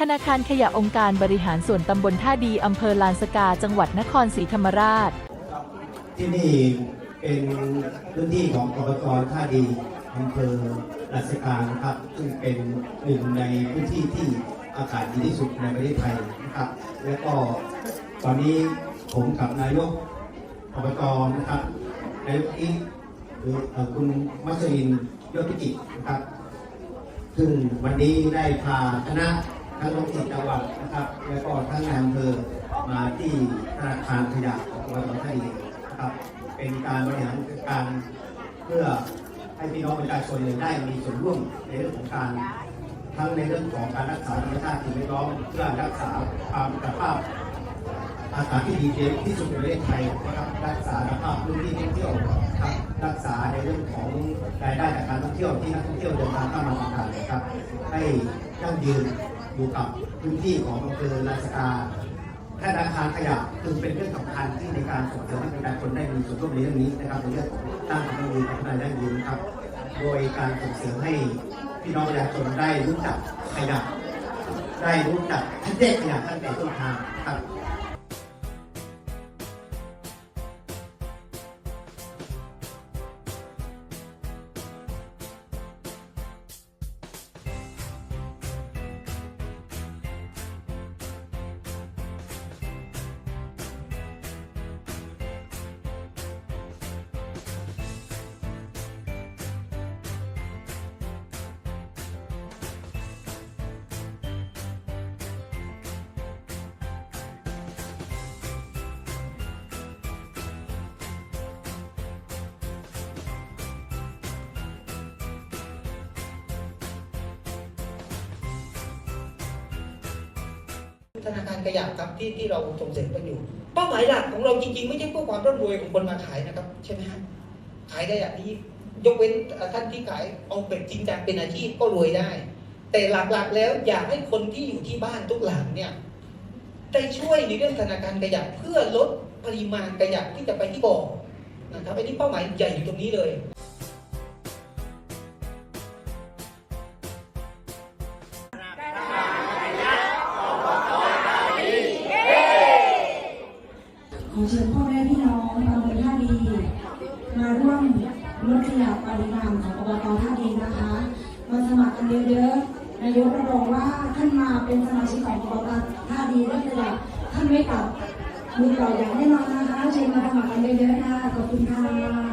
ธนาคารขยะองค์การบริหารส่วนตำบลท่าดีอำเภอลานสกาจังหวัดนครศรีธรรมราช ที่นี่เป็นพื้นที่ของอบตท่าดีอำเภอราชกานะครับ ซึ่งเป็นหนึ่งในพื้นที่ที่อากาศดีที่สุดในประเทศไทยนะครับ และก็ตอนนี้ผมกับนายกอบตนะครับนายกอีกหรือเอ่อคุณมัชรินยศพิจิตรนะครับ ซึ่งวันนี้ได้พาคณะ ทั้งลงสิจังหวัดนะครับ และก็ทั้งนายอำเภอมาที่ธนาคารขยะของอบตท่าดีนะครับ เป็นการบริหารจัดการเพื่อให้พี่น้องประชาชนได้มีส่วนร่วมในเรื่องของการทั้งในเรื่องของการรักษาธรรมชาติสิ่งแวดล้อมเพื่อรักษาความคุณภาพอากาศที่ดีที่สุดในประเทศไทยนะครับรักษาสภาพพื้นที่ท่องเที่ยวครับรักษาในเรื่องของรายได้จากการท่องเที่ยวที่นักท่องเที่ยวเดินทางเข้ามาต่างๆนะครับให้ยั่งยืน อยู่กับพื้นที่ของอำเภอราชกาธนาคารขยะคือเป็นเรื่องสำคัญที่ในการส่งเสริมให้ประชาชนได้มีส่วนร่วมในเรื่องนี้นะครับในเรื่องของสร้างความยั่งนพัฒนายั่งยืนครับ โดยการส่งเสริมให้พี่น้องประชาชนได้รู้จักขยะได้รู้จักคัดแยกขยะตั้งแต่ต้นทางครับ นาคารขยะครับที่ที่เราส่งเสริมกันอยู่ เป้าหมายหลักของเราจริงๆ ไม่ใช่เพื่อความร่ำรวยของคนมาขายนะครับ ใช่ไหมฮะขายขยะนี้ยกเว้นท่านที่ขายเอาเป็นจริงจังเป็นอาชีพก็รวยได้ แต่หลักๆแล้วอยากให้คนที่อยู่ที่บ้านทุกหลังเนี่ยได้ช่วยในเรื่องธนาคารขยะเพื่อลดปริมาณขยะที่จะไปที่บ่อนะครับอันนี้เป้าหมายใหญ่อยู่ตรงนี้เลย พ่อแม่พี่น้องตำบลท่าดีมาร่วมลดขยะปริมาณของอบตท่าดีนะคะมาสมัครกันเยอะๆนายกรับรองว่าท่านมาเป็นสมาชิกของอบตท่าดีได้เลยะท่านไม่กลับมือเปล่าอย่างแน่นอนนะคะเชิญมาสมัครกันเยอะๆค่ะขอบคุณค่ะ